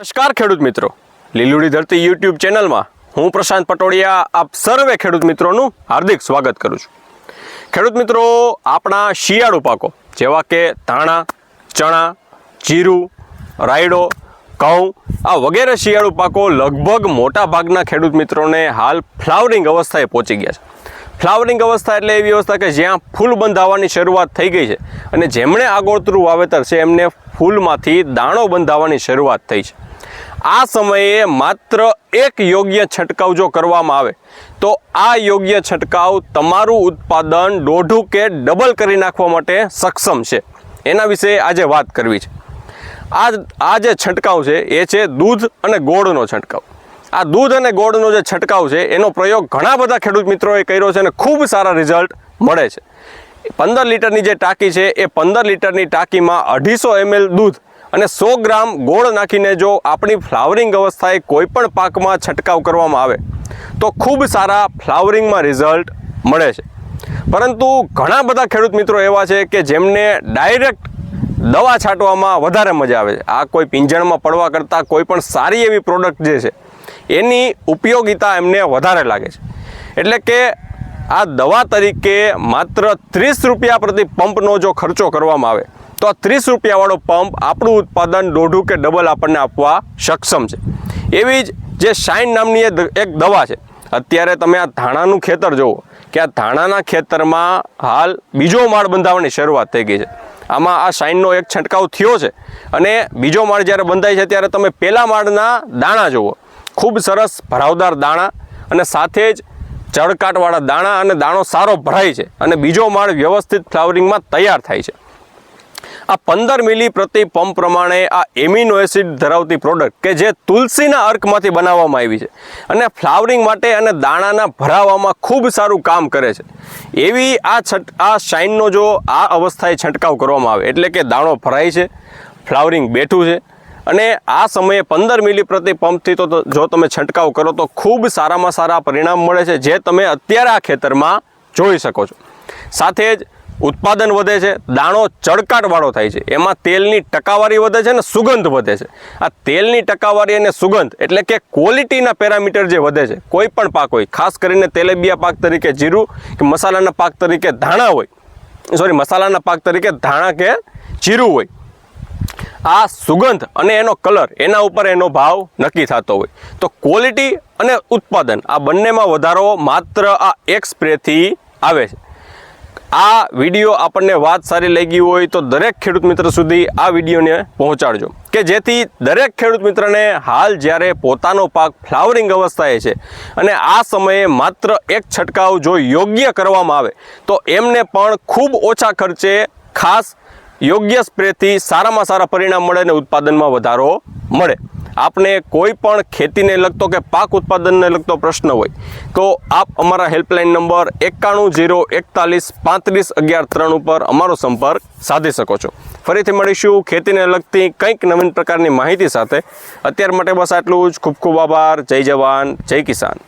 નમસ્કાર ખેડૂત મિત્રો. લીલુડી ધરતી યુટ્યુબ ચેનલમાં હું પ્રશાંત પટોડિયા આપ સર્વે ખેડૂત મિત્રોનું હાર્દિક સ્વાગત કરું છું. ખેડૂત મિત્રો, આપણા શિયાળુ પાકો, જેવા કે ધાણા, ચણા, જીરું, રાયડો, ઘઉં, આ વગેરે શિયાળુ પાકો લગભગ મોટા ભાગના ખેડૂત મિત્રોને હાલ ફ્લાવરિંગ અવસ્થાએ પહોંચી ગયા છે. ફ્લાવરિંગ અવસ્થા એટલે એવી અવસ્થા કે જ્યાં ફૂલ બંધાવવાની શરૂઆત થઈ ગઈ છે અને જેમણે આગોતરું વાવેતર છે એમને ફૂલમાંથી દાણો બંધાવવાની શરૂઆત થઈ છે. આ સમયે માત્ર એક યોગ્ય છંટકાવ જો કરવામાં આવે, તો આ યોગ્ય છંટકાવ તમારું ઉત્પાદન દોઢું કે ડબલ કરી નાખવા માટે સક્ષમ છે. એના વિશે આજે વાત કરવી છે. આ આ જે છંટકાવ છે, એ છે દૂધ અને ગોળનો છંટકાવ. આ દૂધ અને ગોળનો જે છંટકાવ છે, એનો પ્રયોગ ઘણા બધા ખેડૂત મિત્રોએ કર્યો છે અને ખૂબ સારા રિઝલ્ટ મળે છે. પંદર લીટરની જે ટાંકી છે, એ પંદર લીટરની ટાંકીમાં અઢીસો એમએલ દૂધ અને સો ગ્રામ ગોળ નાખીને જો આપણી ફ્લાવરિંગ અવસ્થાએ કોઈ પણ પાકમાં છંટકાવ કરવામાં આવે, તો ખૂબ સારા ફ્લાવરિંગમાં રિઝલ્ટ મળે છે. પરંતુ ઘણા બધા ખેડૂત મિત્રો એવા છે કે જેમને ડાયરેક્ટ દવા છાંટવામાં વધારે મજા આવે છે. આ કોઈ પિંજણમાં પડવા કરતાં કોઈ પણ સારી એવી પ્રોડક્ટ જે છે, એની ઉપયોગિતા એમને વધારે લાગે છે. એટલે કે આ દવા તરીકે માત્ર ત્રીસ રૂપિયા પ્રતિ પંપનો જો ખર્ચો કરવામાં આવે તો ત્રીસ રૂપિયાવાળો પંપ આપણું ઉત્પાદન દોઢું કે ડબલ આપણને આપવા સક્ષમ છે. એવી જ જે શાઇન નામની એક દવા છે. અત્યારે તમે આ ધાણાનું ખેતર જુઓ કે આ ધાણાના ખેતરમાં હાલ બીજો માળ બંધાવવાની શરૂઆત થઈ ગઈ છે. આમાં આ શાઇનનો એક છંટકાવ થયો છે અને બીજો માળ જ્યારે બંધાય છે ત્યારે તમે પહેલા માળના દાણા જુઓ. ખૂબ સરસ ભરાવદાર દાણા અને સાથે જ ચળકાટવાળા દાણા અને દાણો સારો ભરાય છે અને બીજો માળ વ્યવસ્થિત ફ્લાવરિંગમાં તૈયાર થાય છે. આ પંદર મિલી પ્રતિ પંપ પ્રમાણે આ એમિનો એસિડ ધરાવતી પ્રોડક્ટ કે જે તુલસીના અર્કમાંથી બનાવવામાં આવી છે અને ફ્લાવરિંગ માટે અને દાણાના ભરાવામાં ખૂબ સારું કામ કરે છે. એવી આ છટ, આ શાઇનનો જો આ અવસ્થાએ છંટકાવ કરવામાં આવે એટલે કે દાણો ભરાય છે, ફ્લાવરિંગ બેઠું છે અને આ સમયે પંદર મિલી પ્રતિ પંપથી તો તો જો તમે છંટકાવ કરો તો ખૂબ સારામાં સારા પરિણામ મળે છે જે તમે અત્યારે આ ખેતરમાં જોઈ શકો છો. સાથે જ ઉત્પાદન વધે છે, દાણો ચળકાટવાળો થાય છે. એમાં તેલની ટકાવારી વધે છે અને સુગંધ વધે છે. આ તેલની ટકાવારી અને સુગંધ એટલે કે ક્વોલિટીના પેરામીટર જે વધે છે, કોઈ પણ પાક હોય, ખાસ કરીને તેલેબિયા પાક તરીકે જીરું કે મસાલાના પાક તરીકે ધાણા હોય સોરી મસાલાના પાક તરીકે ધાણા કે જીરું હોય. આ સુગંધ અને એનો કલર એના ઉપર એનો ભાવ નક્કી થતો હોય. તો ક્વોલિટી અને ઉત્પાદન આ બંનેમાં વધારો માત્ર આ એક સ્પ્રેથી આવે છે. આ વીડિયો આપણને વાત સારી લાગી હોય તો દરેક ખેડૂત મિત્ર સુધી આ વિડીયોને પહોંચાડજો. કે જેથી દરેક ખેડૂત મિત્રને હાલ જ્યારે પોતાનો પાક ફ્લાવરિંગ અવસ્થાએ છે અને આ સમયે માત્ર એક છંટકાવ જો યોગ્ય કરવામાં આવે, તો એમને પણ ખૂબ ઓછા ખર્ચે ખાસ યોગ્ય સ્પ્રેથી સારામાં સારા પરિણામ મળે અને ઉત્પાદનમાં વધારો મળે. આપને કોઈ પણ ખેતીને લગતો કે પાક ઉત્પાદનને લગતો પ્રશ્ન હોય, તો આપ અમારા હેલ્પલાઇન નંબર એકાણું જીરો એકતાલીસ પાંત્રીસ અગિયાર ત્રણ ઉપર અમારો સંપર્ક સાધી શકો છો. ફરીથી મળીશું ખેતીને લગતી કંઈક નવીન પ્રકારની માહિતી સાથે. અત્યાર માટે બસ આટલું જ. ખૂબ ખૂબ આભાર. જય જવાન. જય કિસાન.